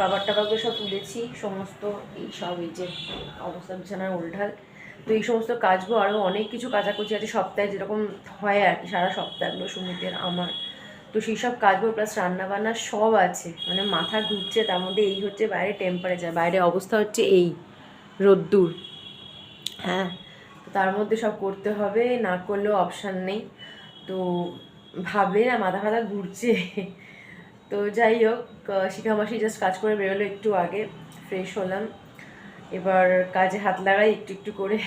কাবার টাবারগুলো সব তুলেছি, সমস্ত এই সব এই যে অবস্থা বিছানার উল্ঢাল তো এই সমস্ত কাজগুলো আরও অনেক কিছু কাচাকুচি আছে, সপ্তাহে যেরকম হয় আর কি, সারা সপ্তাহগুলো সুমিতের, আমার। তো সেই সব কাজগুলো প্লাস রান্নাবান্না সব আছে মানে মাথা ঘুরছে, তার মধ্যে এই হচ্ছে বাইরে টেম্পারেচার বাইরে অবস্থা হচ্ছে এই, রোদ্দুর। হ্যাঁ তার মধ্যে সব করতে হবে, না করলেও অপশান নেই। তো ভাবে না, মাথা ফাথা ঘুরছে। তো যাই হোক আহ, শিখা মাসি জাস্ট কাজ করে বেরোলো একটু আগে ফ্রেশ হলাম। এবার কাজে হাত লাগাই একটু একটু করে।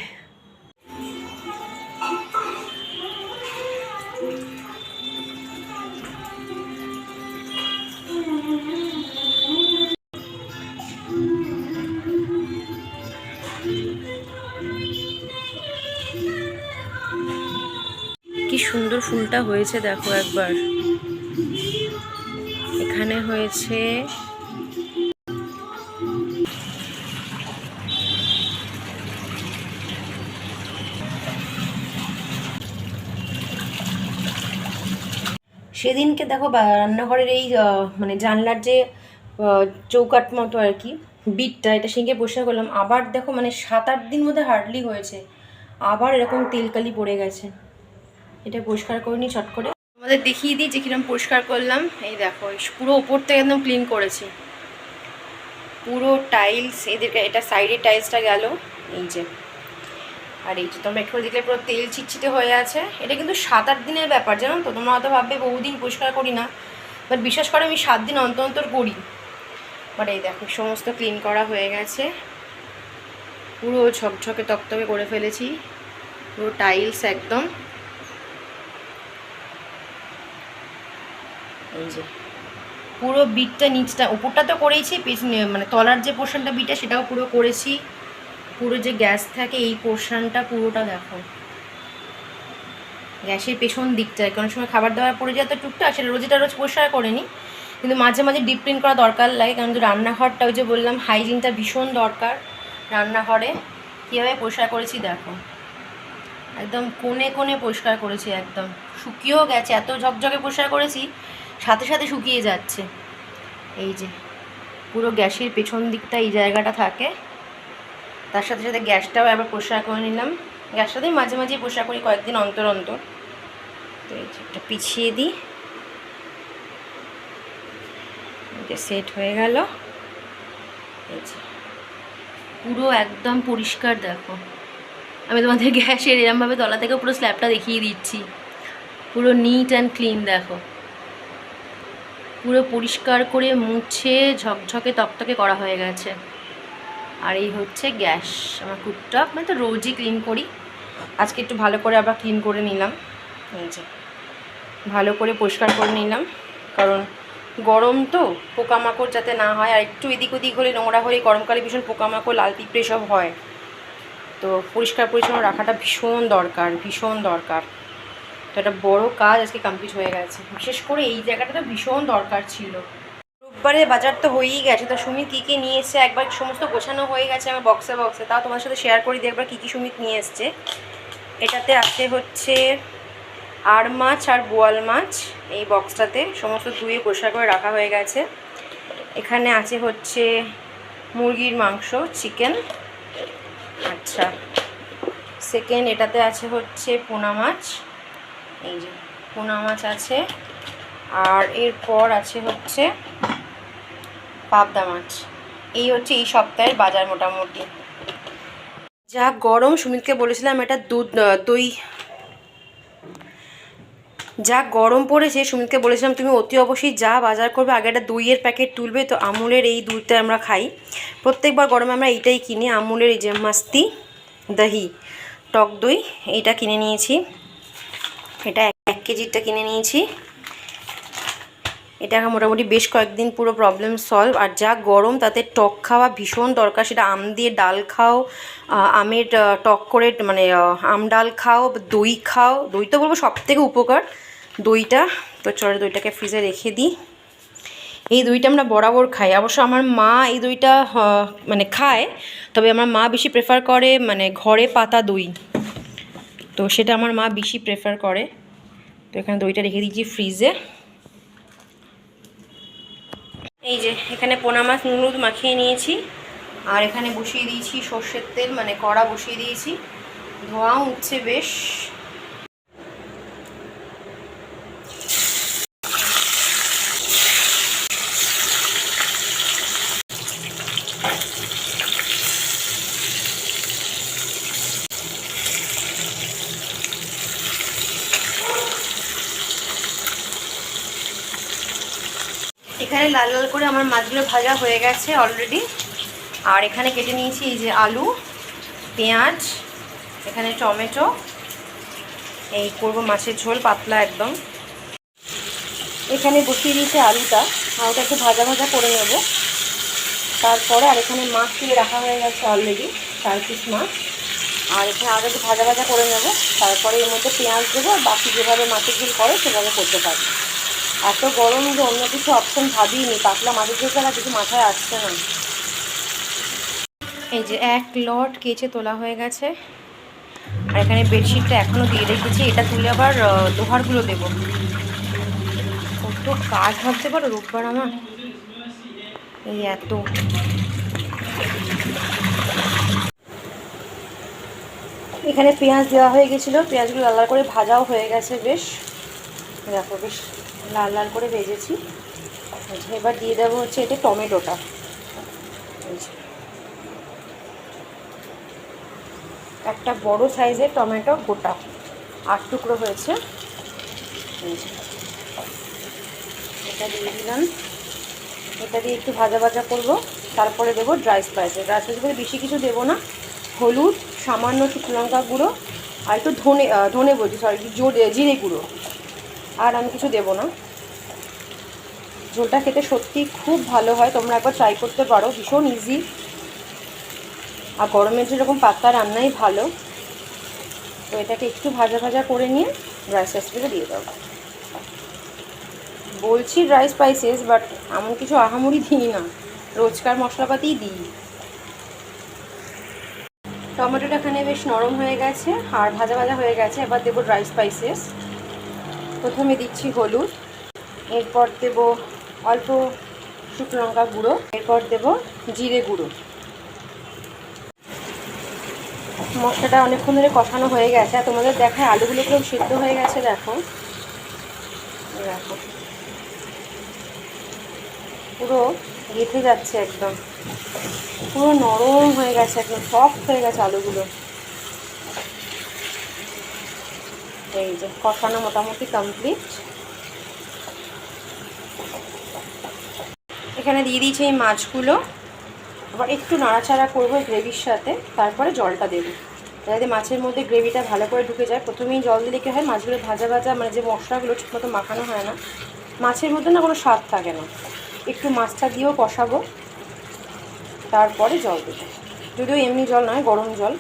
কি সুন্দর ফুলটা হয়েছে দেখো একবার। এখানে হয়েছে। সেদিনকে দেখো রান্নাঘরের এই মানে জানলার যে চৌকাট মতো আর কি, বিটটা, এটা সিঙ্গে বসে করলাম। আবার দেখো মানে সাত, আট দিন মধ্যে হার্ডলি হয়েছে। আবার এরকম তেলকালি পড়ে গেছে। এটা পরিষ্কার করে নিই চট করে। আমাদের দেখিয়ে দিই যে কিরম পরিষ্কার করলাম। এই দেখো পুরো ওপর থেকে একদম ক্লিন করেছি। পুরো টাইলস এদেরকে এটা সাইডের টাইলসটা গেল, এই যে। আর এই যে তোমরা একটু দেখলে পুরো তেল ছিটছিটে হয়ে আছে। এটা কিন্তু সাত আট দিনের ব্যাপার, জানো তো? তোমরা হয়তো ভাববে, বহুদিন পরিষ্কার করি না। বাট বিশ্বাস করে, আমি সাত দিন অন্তর অন্তর করি। বাট এই দেখো, সমস্ত ক্লিন করা হয়ে গেছে। পুরো ঝকঝকে তকতকে করে ফেলেছি। পুরো টাইলস একদম এই যে, পুরো বিটটা নিচটা, উপরটা তো করেইছি মানে তলার যে পোর্শনটা বিটটা সেটাও পুরো করেছি। পুরো যে গ্যাস থাকে, এই পোর্শনটা পুরোটা দেখো। গ্যাসের পেছন দিকটায় কোনো সময় খাবার দাবার পড়ে যায় তো টুকটাক, সেটা রোজটা রোজ পরিষ্কার করে নিই কিন্তু মাঝে মাঝে ডিপ ক্লিন করা দরকার লাগে, কারণ রান্নাঘরটা, ওই যে বললাম হাইজিনটা ভীষণ দরকার রান্নাঘরে। কীভাবে পরিষ্কার করেছি দেখো। একদম কোণে কোণে পরিষ্কার করেছি একদম। শুকিয়েও গেছে, এত ঝকঝকে পরিষ্কার করেছি সাথে সাথে শুকিয়ে যাচ্ছে। এই যে, পুরো গ্যাসের পেছন দিকটা এই জায়গাটা থাকে। তার সাথে সাথে গ্যাসটাও একবার পরিষ্কার করে নিলাম। গ্যাসটাতেই মাঝে মাঝে পরিষ্কার করি কয়েকদিন অন্তর অন্তর। তো এই যে একটা পিছিয়ে দিই। এটা সেট হয়ে গেল। এই যে, পুরো একদম পরিষ্কার দেখো। আমি তোমাদের গ্যাসের এরমভাবে তলা থেকে পুরো স্ল্যাবটা দেখিয়ে দিচ্ছি। পুরো নিট অ্যান্ড ক্লিন দেখো। পুরো পরিষ্কার করে মুছে ঝকঝকে তকতকে করা হয়ে গেছে। আর এই হচ্ছে গ্যাস, আমার কুকটপ মানে তো রোজই ক্লিন করি। আজকে একটু ভালো করে আবার ক্লিন করে নিলাম। ভালো করে পরিষ্কার করে নিলাম। কারণ গরম তো, পোকামাকড় যাতে না হয়। আর একটু এদিক ওদিক হলে নোংরা হলে গরমকালে ভীষণ পোকামাকড়, লাল পিঁপড়ে সব হয়। তো পরিষ্কার পরিচ্ছন্ন রাখাটা ভীষণ দরকার ভীষণ দরকার। তো একটা বড়ো কাজ আজকে কমপ্লিট হয়ে গেছে। বিশেষ করে এই জায়গাটা তো ভীষণ দরকার ছিল। রোববারে বাজার তো হয়েই গেছে। তো সুমিত কী কী নিয়ে এসছে? একবার সমস্ত গোছানো হয়ে গেছে আমার বক্সে বক্সে তাও তোমার সাথে শেয়ার করি দিই একবার কী কী সুমিত নিয়ে এসছে। এটাতে আছে হচ্ছে আর মাছ আর বোয়াল মাছ এই বক্সটাতে সমস্ত ধুয়ে পরিষ্কার করে রাখা হয়ে গেছে। এখানে আছে হচ্ছে মুরগির মাংস চিকেন আচ্ছা। সেকেন্ড এটাতে আছে হচ্ছে পোনা মাছ। এই যে পোনা মাছ আছে। আর এরপর আছে হচ্ছে পাবদা মাছ। এই হচ্ছে এই সপ্তাহের বাজার মোটামুটি। যা গরম, সুমিতকে বলেছিলাম এটা দুধ দই। যা গরম পড়েছে, সুমিতকে বলেছিলাম তুমি অতি অবশ্যই যা বাজার করবে, আগে একটা দইয়ের প্যাকেট তুলবে। তো আমুলের এই দুধটা আমরা খাই। প্রত্যেকবার গরমে আমরা এইটাই কিনি, আমুলের এই যে মাস্তি, দহি, টক দই, এইটা কিনে নিয়েছি। এটা এক কেজিরটা কিনে নিয়েছি। এটা মোটামুটি বেশ কয়েকদিন পুরো প্রবলেম সলভ আর যা গরম তাতে টক খাওয়া ভীষণ দরকার। সেটা আম দিয়ে ডাল খাও আমের টক করে মানে আম ডাল খাও, দই খাও। দই তো বলব সব থেকে উপকার দইটা। তো চলো দইটাকে ফ্রিজে রেখে দিই। এই দইটা আমরা বরাবর খাই। অবশ্য আমার মা এই দইটা মানে খায়, তবে আমার মা বেশি প্রেফার করে মানে ঘরে পাতা দই। তো সেটা আমার মা বেশি প্রেফার করে। তো এখানে দইটা রেখে দিয়েছি ফ্রিজে এই যে, এখানে পোনা মাছ নুনুদ মাখিয়ে নিয়েছি। আর এখানে বসিয়ে দিয়েছি সর্ষের তেল মানে কড়া বসিয়ে দিয়েছি। ধোঁয়া উঠছে বেশ। এখানে লাল লাল করে আমার মাছগুলো ভাজা হয়ে গেছে অলরেডি আর এখানে কেটে নিয়েছি এই যে আলু, পেঁয়াজ, এখানে টমেটো, এই করব মাছের ঝোল পাতলা একদম। এখানে বসিয়ে দিয়েছি আলুটা আলুটা একটু ভাজা ভাজা করে নেব। তারপরে আর এখানে মাছ তুলে রাখা হয়ে গেছে অলরেডি চার পিস মাছ। আর এখানে আগে একটু ভাজা ভাজা করে নেব। তারপরে এর মধ্যে পেঁয়াজ দেবো আর বাকি যেভাবে মাছের ঝোল করে সেভাবে করতে পারি এত গরম যে অন্য কিছু অপশন ভাবিনি। পাতলা মাছের ঝোল ছাড়া কিছু মাথায় আসছে না। এই যে এক লট কেচে তোলা হয়ে গেছে। আর এখানে বেডশিটটা এখনও দিয়ে রেখেছি। এটা তুলে আবার লোহারগুলো দেবো। কত কাজ ভাবতে পারো রোববার আমার। এই এত। এখানে পেঁয়াজ দেওয়া হয়ে গেছিল। পেঁয়াজগুলো লাল করে ভাজাও হয়ে গেছে, বেশ। দেখো, বেশ লাল লাল করে ভেজেছি। এবার দিয়ে দেবো হচ্ছে এটা টমেটোটা। একটা বড় সাইজের টমেটো গোটা। আট টুকরো হয়েছে। এটা দিয়ে দিলাম। এটা দিয়ে একটু ভাজা ভাজা করব। তারপরে দেবো ড্রাই স্পাইসেস। ড্রাই স্পাইস বলে বেশি কিছু দেবো না। হলুদ, সামান্য শুকনো লঙ্কা গুঁড়ো, আর একটু ধনে ধনে বলছি সরি জোরে জিরে গুঁড়ো। আর আমি কিছু দেবো না। ঝোলটা খেতে সত্যি খুব ভালো হয়, তোমরা একবার ট্রাই করতে পারো, ভীষণ ইজি আর গরমের যেরকম পাতলা রান্নাই ভালো, তো এটাকে একটু ভাজা ভাজা করে নিয়ে ড্রাই স্পাইসগুলো দিয়ে দেবো বলছি ড্রাই স্পাইসেস বাট এমন কিছু আহামরি দিই না, রোজকার মশলাপাতিই দিই। টমেটোটা এখানে বেশ নরম হয়ে গেছে, আর ভাজা ভাজা হয়ে গেছে, এবার দেবো ড্রাই স্পাইসেস প্রথমে দিচ্ছি হলুদ, এরপর দেব অল্প শুকনো লঙ্কা গুঁড়ো, এরপর দেব জিরে গুঁড়ো। মশলাটা অনেকক্ষণ ধরে কষানো হয়ে গেছে, আর তোমাদের দেখায় আলুগুলো পুরো সিদ্ধ হয়ে গেছে, দেখো। দেখো। পুরো গেঁথে যাচ্ছে একদম। পুরো নরম হয়ে গেছে, একদম সফট হয়ে গেছে আলুগুলো। এই যে কষানো মোটামুটি কমপ্লিট এখানে দিয়ে দিয়েছি এই মাছগুলো। আবার একটু নাড়াচাড়া করব গ্রেভির সাথে, তারপরে জলটা দেবো। যাতে মাছের মধ্যে গ্রেভিটা ভালো করে ঢুকে যায়। প্রথমেই জল দিলে কি হয়, মাছগুলো ভাজা ভাজা মানে যে মশলাগুলো ঠিকমতো মাখানো হয় না, মাছের মধ্যে না কোনো স্বাদ থাকে না। একটু মাছটা দিয়েও কষাবো। তারপরে জল দেবো। যদিও এমনি জল নয়, গরম জল।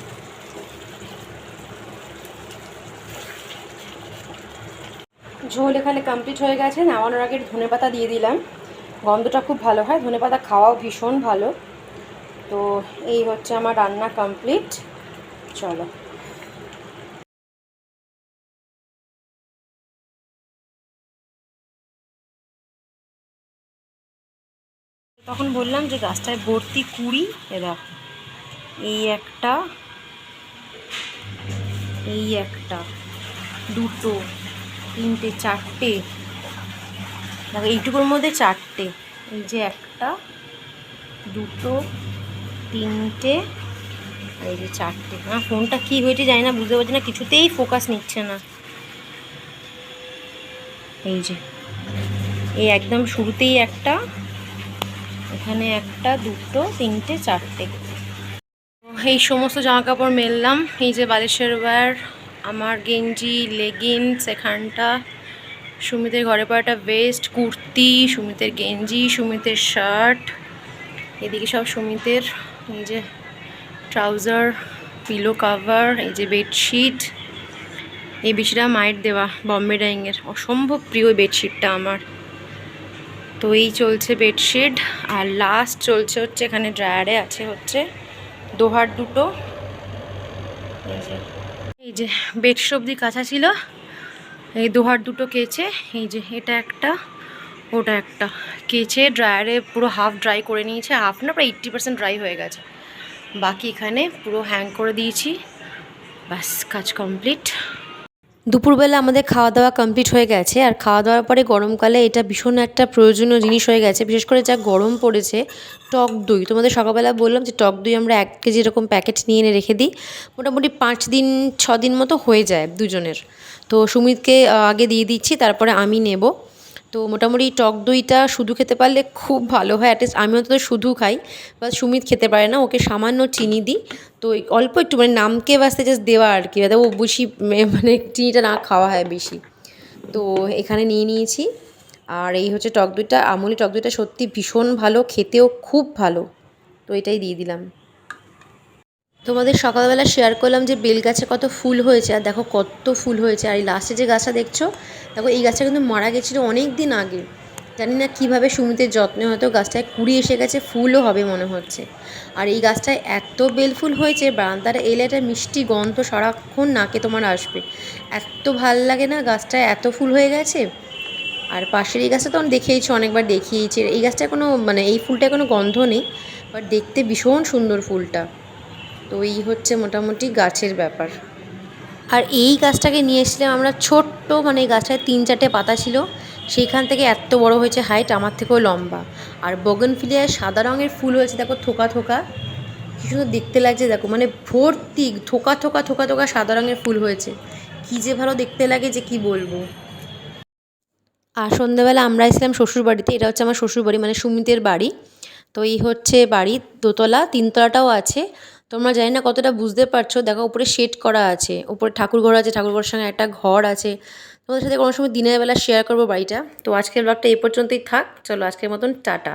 ঝোল এখানে কমপ্লিট হয়ে গেছে, নামানোর আগে ধনে পাতা দিয়ে দিলাম। গন্ধটা খুব ভালো হয়, ধনে পাতা খাওয়াও ভীষণ ভালো। তো এই হচ্ছে আমার রান্না কমপ্লিট চলো। তখন বললাম যে গাছটায় ভর্তি কুড়ি, এ দেখো, এই একটা এই একটা, দুটো। তিনটে, চারটে। দেখো, এইটুকুর মধ্যে চারটে। এই যে একটা, দুটো, তিনটে, এই যে চারটে। আমার ফোনটা কী হয়েছে জানি না, বুঝতে পারছি না, কিছুতেই ফোকাস নিচ্ছে না। এই যে, এই একদম শুরুতেই একটা, এখানে একটা, দুটো, তিনটে, চারটে। এই সমস্ত জামা কাপড় মেললাম, এই যে বালিশের ওয়্যার আমার গেঞ্জি লেগিংস এখানটা, সুমিতের ঘরে একটা ভেস্ট কুর্তি, সুমিতের গেঞ্জি, সুমিতের শার্ট এদিকে সব সুমিতের এই যে ট্রাউজার পিলো কাভার এই যে বেডশিট এই বেডশিটটা মায়ের দেওয়া বম্বে ডাইংয়ের অসম্ভব প্রিয় বেডশিটটা আমার। তো এই চলছে বেডশিট আর লাস্ট চলছে হচ্ছে এখানে ড্রায়ারে আছে হচ্ছে দোহার দুটো। এই যে এই যে বেড সবজি কাঁচা ছিল, এই দুহার দুটো কেচে, এই যে এটা একটা, ওটা একটা কেচে ড্রায়ারে পুরো হাফ ড্রাই করে নিয়েছে, হাফ না প্রায় এইট্টি পার্সেন্ট ড্রাই হয়ে গেছে। বাকি এখানে পুরো হ্যাং করে দিয়েছি। ব্যাস, কাজ কমপ্লিট। দুপুরবেলা আমাদের খাওয়া দাওয়া কমপ্লিট হয়ে গেছে আর খাওয়া দাওয়ার পরে গরমকালে এটা ভীষণ একটা প্রয়োজনীয় জিনিস হয়ে গেছে। বিশেষ করে যা গরম পড়েছে, টক দই। তোমাদের সকালবেলা বললাম যে টক দই আমরা এক কেজি এরকম প্যাকেট নিয়ে এনে রেখে দিই। মোটামুটি পাঁচ দিন, ছ দিন মতো হয়ে যায় দুজনের। তো সুমিতকে আগে দিয়ে দিচ্ছি, তারপরে আমি নেব। তো মোটামুটি টক দইটা শুধু খেতে পারলে খুব ভালো হয় অ্যাটলিস্ট আমি অন্তত শুধু খাই বা সুমিত খেতে পারে না, ওকে সামান্য চিনি দিই। তো অল্প একটু মানে নামকে বাস্তে জাস্ট দেওয়া আর কি ও বেশি মানে চিনিটা না খাওয়া হয় বেশি। তো এখানে নিয়ে নিয়েছি, আর এই হচ্ছে টক দইটা, আমুলি টক দইটা সত্যি ভীষণ ভালো, খেতেও খুব ভালো। তো এটাই দিয়ে দিলাম। তোমাদের সকালবেলা শেয়ার করলাম যে বেল গাছে কত ফুল হয়েছে, আর দেখো কত ফুল হয়েছে, আর এই লাস্টে যে গাছটা দেখছ, দেখো এই গাছটা কিন্তু মারা গেছিল অনেক দিন আগে। জানি না কীভাবে সুমিতের যত্নে হয়তো গাছটায় কুড়ি এসে গেছে, ফুলও হবে মনে হচ্ছে। আর এই গাছটায় এত বেল ফুল হয়েছে, বারান্দার এলে একটা মিষ্টি গন্ধ সারাক্ষণ নাকে তোমার আসবে। এত ভালো লাগে না গাছটায় এত ফুল হয়ে গেছে। আর পাশের এই গাছটা তো আমি দেখেইছি, অনেকবার দেখিয়েছি এই গাছটায় কোনো মানে এই ফুলটায় কোনো গন্ধ নেই বাট দেখতে ভীষণ সুন্দর ফুলটা। তো এই হচ্ছে মোটামুটি গাছের ব্যাপার। আর এই গাছটাকে নিয়ে এসেছিলাম আমরা ছোট্ট মানে এই গাছটায় তিন চারটে পাতা ছিল। সেইখান থেকে এত বড় হয়েছে হাইট আমার থেকেও লম্বা। আর বগনফিলিয়ায় সাদা রঙের ফুল হয়েছে দেখো থোকা থোকা। কি সুন্দর দেখতে লাগছে দেখো মানে ভর্তি থোকা থোকা থোকা থোকা সাদা রঙের ফুল হয়েছে। কী যে ভালো দেখতে লাগে যে কি বলব। আর সন্ধ্যাবেলা আমরা এসেছিলাম শ্বশুরবাড়িতে এটা হচ্ছে আমার শ্বশুরবাড়ি মানে সুমিতের বাড়ি। তো এই হচ্ছে বাড়ি দোতলা তিনতলাটাও আছে। তোমরা জানি না কতটা বুঝতে পারছ। দেখো, উপরে শেড করা আছে। উপরে ঠাকুর ঘর আছে, ঠাকুর ঘরের সঙ্গে একটা ঘর আছে। তোমাদের সাথে কোনো সময় দিনের বেলা শেয়ার করব বাড়িটা। তো আজকের ব্লগটা এই পর্যন্তই থাক। চলো আজকের মতন, টাটা।